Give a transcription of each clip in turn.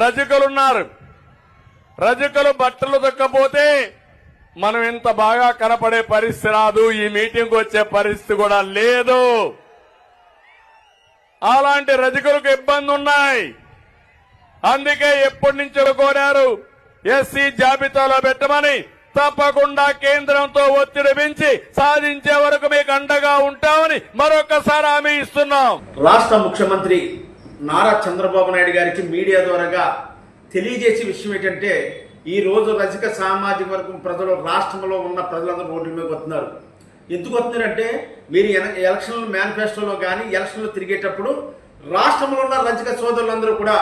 రజకులున్నారు. రజకులు బట్టలు దొక్కపోతే మనం ఇంత బాగా కనపడే పరిస్థితి రాదు. ఈ మీటింగ్ వచ్చే పరిస్థితి కూడా లేదు. అలాంటి రజకులకు ఇబ్బంది ఉన్నాయి. అందుకే ఎప్పటి నుంచో కోరారు ఎస్సీ జాబితాలో పెట్టమని. తప్పకుండా కేంద్రంతో ఒత్తిడి పెంచి సాధించే వరకు మీకు అండగా ఉంటామని మరొకసారి హామీ ఇస్తున్నాం. రాష్ట్ర ముఖ్యమంత్రి నారా చంద్రబాబు నాయుడు గారికి మీడియా ద్వారా తెలియజేసే విషయం ఏంటంటే ఈ రోజు రజక సామాజిక వర్గం ప్రజలు రాష్ట్రంలో ఉన్న ప్రజలందరూ రోడ్ల మీద వస్తున్నారు. ఎందుకు వస్తున్నారంటే మీరు ఎలక్షన్ల మేనిఫెస్టోలో కానీ ఎలక్షన్లో తిరిగేటప్పుడు రాష్ట్రంలో ఉన్న రజక సోదరులందరూ కూడా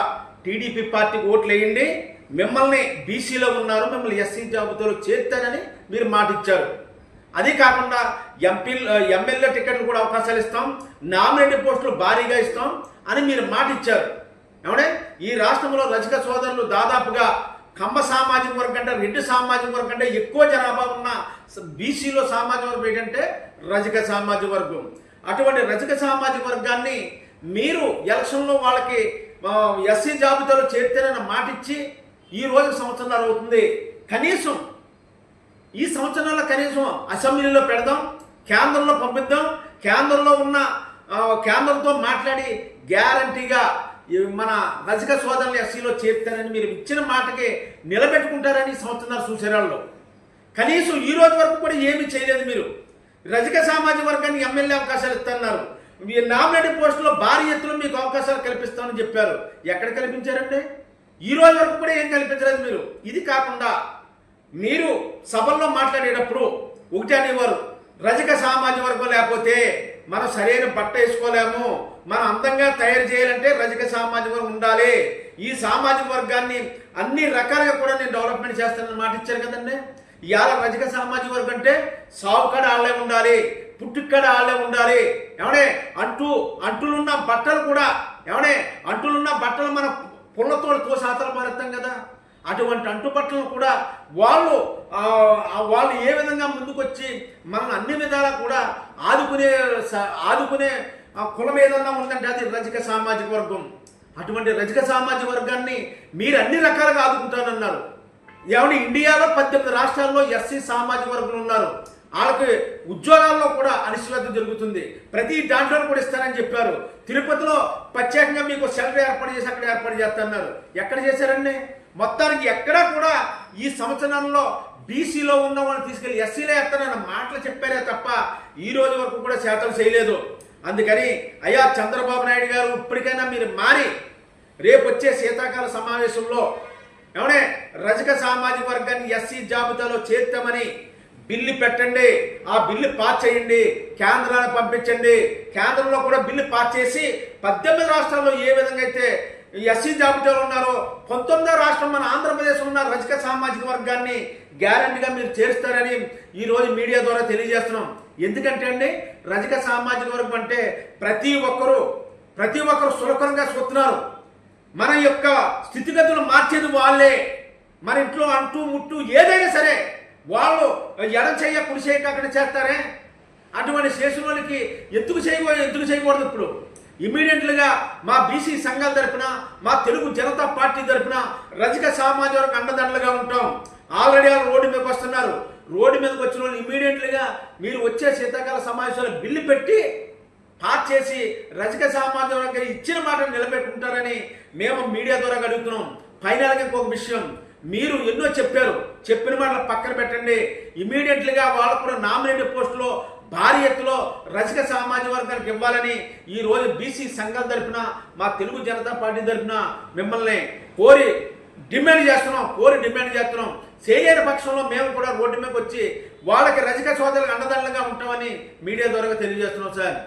టీడీపీ పార్టీకి ఓట్లు వేయండి మిమ్మల్ని బీసీలో ఉన్నారు మిమ్మల్ని ఎస్సీ జాబితాలో చేర్తానని మీరు మాట ఇచ్చారు అదే కాకుండా ఎంపీ ఎమ్మెల్యే టికెట్లు కూడా అవకాశాలు ఇస్తాం నామినేటెడ్ పోస్టులు భారీగా ఇస్తాం అని మీరు మాట ఇచ్చారు ఏమంటే ఈ రాష్ట్రంలో రజక సోదరులు దాదాపుగా కమ్మ సామాజిక వర్గం కంటే రెడ్డి సామాజిక వర్గం కంటే ఎక్కువ జనాభా ఉన్న బీసీలో సామాజిక వర్గం ఏంటంటే రజక సామాజిక వర్గం. అటువంటి రజక సామాజిక వర్గాన్ని మీరు ఎలక్షన్లో వాళ్ళకి ఎస్సీ జాబితాలో చేరితేనన్న మాట ఇచ్చి ఈ రోజు సంవత్సరాలు అవుతుంది. కనీసం ఈ సంవత్సరాల కనీసం అసెంబ్లీలో పెడదాం కేంద్రంలో పంపిద్దాం కేంద్రంలో ఉన్న కేంద్రంతో మాట్లాడి గ్యారంటీగా మన రజక సోదరులు ఎస్సీలో చేరుతారని మీరు ఇచ్చిన మాటకి నిలబెట్టుకుంటారని ఈ సంవత్సరాల సూచనల్లో కనీసం ఈ రోజు వరకు కూడా ఏమీ చేయలేదు మీరు. రజక సామాజిక వర్గానికి ఎమ్మెల్యే అవకాశాలు ఇస్తున్నారు మీ నామినేటెడ్ పోస్టులో భారీ ఎత్తులో మీకు అవకాశాలు కల్పిస్తామని చెప్పారు. ఎక్కడ కల్పించారండి? ఈ రోజు వరకు కూడా ఏం కల్పించలేదు మీరు? ఇది కాకుండా మీరు సభల్లో మాట్లాడేటప్పుడు ఒకటి అనేవారు రజక సామాజిక వర్గం లేకపోతే మనం సరైన బట్ట వేసుకోలేము మనం అందంగా తయారు చేయాలంటే రజక సామాజిక వర్గం ఉండాలి. ఈ సామాజిక వర్గాన్ని అన్ని రకాలుగా కూడా నేను డెవలప్మెంట్ చేస్తానని మాట ఇచ్చారు కదండి. ఇవాళ రజక సామాజిక వర్గం అంటే సావుకాడ ఆళ్ళే ఉండాలి పుట్టుక్కడ ఆళ్ళే ఉండాలి. ఏమనే? అంటూ అంటులున్న బట్టలు కూడా ఏమనే? అంటులున్న బట్టలు మనం పుల్లతో తోసాతలు భారతం కదా? అటువంటి అంటుపట్లను కూడా వాళ్ళు వాళ్ళు ఏ విధంగా ముందుకొచ్చి మనం అన్ని విధాలా కూడా ఆదుకునే ఆదుకునే కులం ఏదన్నా ఉందంటే అది రజక సామాజిక వర్గం. అటువంటి రజక సామాజిక వర్గాన్ని మీరు అన్ని రకాలుగా ఆదుకుంటానన్నారు. ఏమన్నా ఇండియాలో పద్దెనిమిది రాష్ట్రాల్లో ఎస్సీ సామాజిక వర్గులు ఉన్నారు. వాళ్ళకి ఉద్యోగాల్లో కూడా అనిశ్చిత జరుగుతుంది. ప్రతి దాంట్లో కూడా ఇస్తానని చెప్పారు. తిరుపతిలో ప్రత్యేకంగా మీకు సెలవు ఏర్పాటు చేసి అక్కడ ఏర్పాటు చేస్తున్నారు ఎక్కడ చేశారండి? మొత్తానికి ఎక్కడా కూడా ఈ సంవత్సరంలో బీసీలో ఉన్న వాళ్ళని తీసుకెళ్ళి ఎస్సీలో ఎత్తానన్న మాటలు చెప్పారే తప్ప ఈ రోజు వరకు కూడా శాతం చేయలేదు. అందుకని అయ్యా చంద్రబాబు నాయుడు గారు ఇప్పటికైనా మీరు మారి రేపు వచ్చే శీతాకాల సమావేశంలో ఏమనే రజక సామాజిక వర్గాన్ని ఎస్సీ జాబితాలో చేర్తామని బిల్లు పెట్టండి. ఆ బిల్లు పాస్ చేయండి. కేంద్రాన్ని పంపించండి. కేంద్రంలో కూడా బిల్లు పాస్ చేసి పద్దెనిమిది రాష్ట్రాల్లో ఏ విధంగా అయితే ఎస్సీ జాబితాలో ఉన్నారో పంతొమ్మిదో రాష్ట్రం మన ఆంధ్రప్రదేశ్ ఉన్న రజక సామాజిక వర్గాన్ని గ్యారంటీగా మీరు చేరుస్తారని ఈరోజు మీడియా ద్వారా తెలియజేస్తున్నాం. ఎందుకంటే అండి రజక సామాజిక వర్గం అంటే ప్రతి ఒక్కరూ ప్రతి ఒక్కరు సులభంగా చూస్తున్నారు. మన యొక్క స్థితిగతులు మార్చేది వాళ్ళే. మన ఇంట్లో అంటూ ముట్టు ఏదైనా సరే వాళ్ళు ఎడం చెయ్య కుడి చేయక అక్కడ చేస్తారే? అటువంటి శేషులకి ఎందుకు చేయకూడదు ఎందుకు చేయకూడదు ఇప్పుడు? ఇమీడియట్లుగా మా బీసీ సంఘాల తరపున మా తెలుగు జనతా పార్టీ తరఫున రజక సామాజిక వర్గ అండదండలుగా ఉంటాం. ఆల్రెడీ వాళ్ళు రోడ్డు మీదకి వస్తున్నారు. రోడ్డు మీదకి వచ్చిన వాళ్ళు ఇమీడియట్లుగా మీరు వచ్చే శీతాకాల సమావేశాలు బిల్లు పెట్టి పాస్ చేసి రజక సామాజిక వర్గం ఇచ్చిన మాట నిలబెట్టుకుంటారని మేము మీడియా ద్వారా అడుగుతున్నాం. ఫైనల్గా ఇంకొక విషయం. మీరు ఎన్నో చెప్పారు. చెప్పిన మాటలు పక్కన పెట్టండి. ఇమీడియట్లుగా వాళ్ళకు కూడా నామినేటెడ్ పోస్టులో భారీ ఎత్తులో రజక సామాజిక వర్గానికి ఇవ్వాలని ఈ రోజు బీసీ సంఘం తరఫున మా తెలుగు జనతా పార్టీ తరఫున మిమ్మల్ని కోరి డిమాండ్ చేస్తున్నాం కోరి డిమాండ్ చేస్తున్నాం. చేయలేని పక్షంలో మేము కూడా రోడ్డు మీదకి వచ్చి వాళ్ళకి రజక సోదరులకు అండదండలుగా ఉంటామని మీడియా ద్వారా తెలియజేస్తున్నాం సార్.